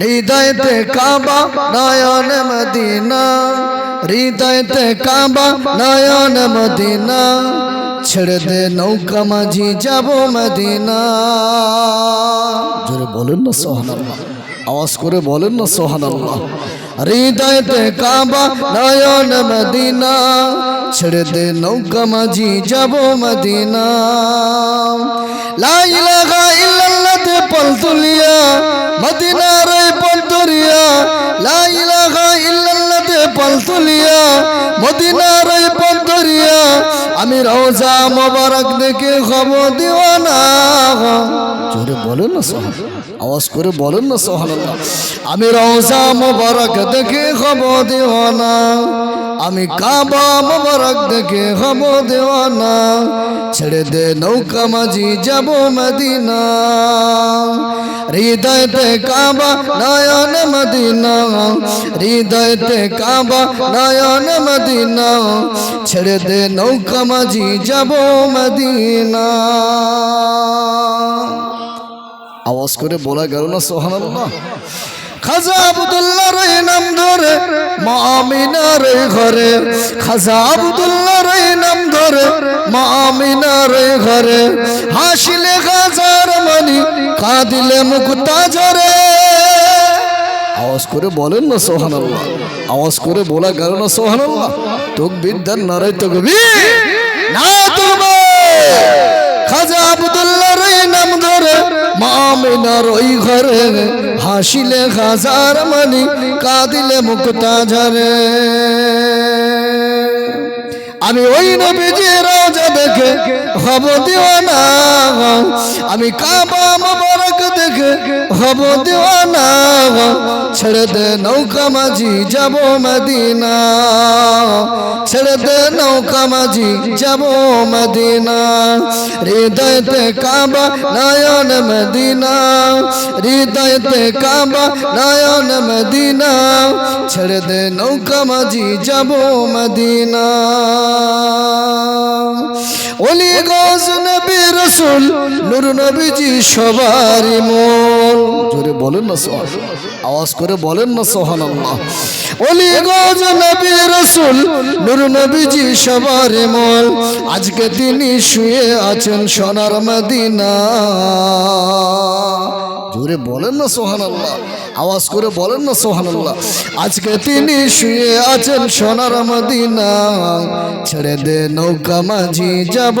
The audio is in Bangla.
হৃদয়তে কাবা, নয়ন মদিনা। হৃদয়তে কাবা, নয়ন মদিনা। ছেড়ে দে নৌকা মাঝি, যাব মদিনা। জোরে বলেন না সোহান আওয়াজ করে বলেন না সোহান আল্লাহ হৃদয়তে কাবা, নয়ন মদিনা। ছেড়ে দে নৌকা মাঝি, যাব মদিনা। লা ইলাহা ইল্লাল্লাহ। পল তুলিয়া মদিনার ওই তুলিয়া আমি রওজা মোবারক দেখে খবর দিওয়ানা জোরে বলেন না সোহান আওয়াজ করে বলেন না সোহান আমি রওজা মোবারক দেখে খবর না। আমি কাবা মোবারক দেখে খবর দেওয়ানা ছেড়ে দে নৌকা মাঝি, যাব মদিনা। হৃদয়তে কাবা, নয়ন মদিনা। হৃদয়তে কাবা, নয়ন মদিনা। ছেড়ে দে নৌকা মাঝি যাব মদিনা। আওয়াজ করে বলা গেল না সোহান খাজা আবদুল্লাহর এই নাম ধরে, মা আমিনার এই ঘরে। খাজা আবদুল্লাহর এই নাম ধরে, মা আমিনার এই ঘরে। হাসিলে খাজার মানি, কাঁদিলে মুকুতা ঝরে আওয়াজ করে বলেন না সোহান আওয়াজ করে বলা গেল না সোহান তোক বিদ্যার নারাই তো গবি না তুমি খাজা আবদুল্লাহর নাম ধরে মামিনার ওই ঘরে হাসিলে খাজার মানি, কাঁদিলে মুক্তা ঝরে। আমি ওই নবীজি রাজা দেখে হব দিওয়ানা, আমি কাবা মোবারক দেখে হব দিওয়ানা, ছেড়ে দে নৌকা মাঝি, যাব মদিনা। ছেড়ে দে নৌকা মাঝি যাব মদিনা। হৃদয়তে কাবা, নয়ন মদিনা। হৃদয়তে কাবা, নয়ন মদিনা। ছেড়ে দে নৌকা মাঝি যাব মদিনা। ওলি গজ নবী রসুল, নুর নবীজি সবারই মন জোরে বলেন না সোহান আওয়াজ করে বলেন না সোহান আল্লাহ ওলি গজ নবী রসুল, নুর নবীজি সবারই মন। আজকে তিনি শুয়ে আছেন সোনার মদিনা। জোরে বলেন না সোহান আল্লাহ আওয়াজ করে বলেন না সোহান আল্লাহ আজকে তিনি শুয়ে আছেন সোনার মদিনা। ছেড়ে দে নৌকা মাঝি যাব।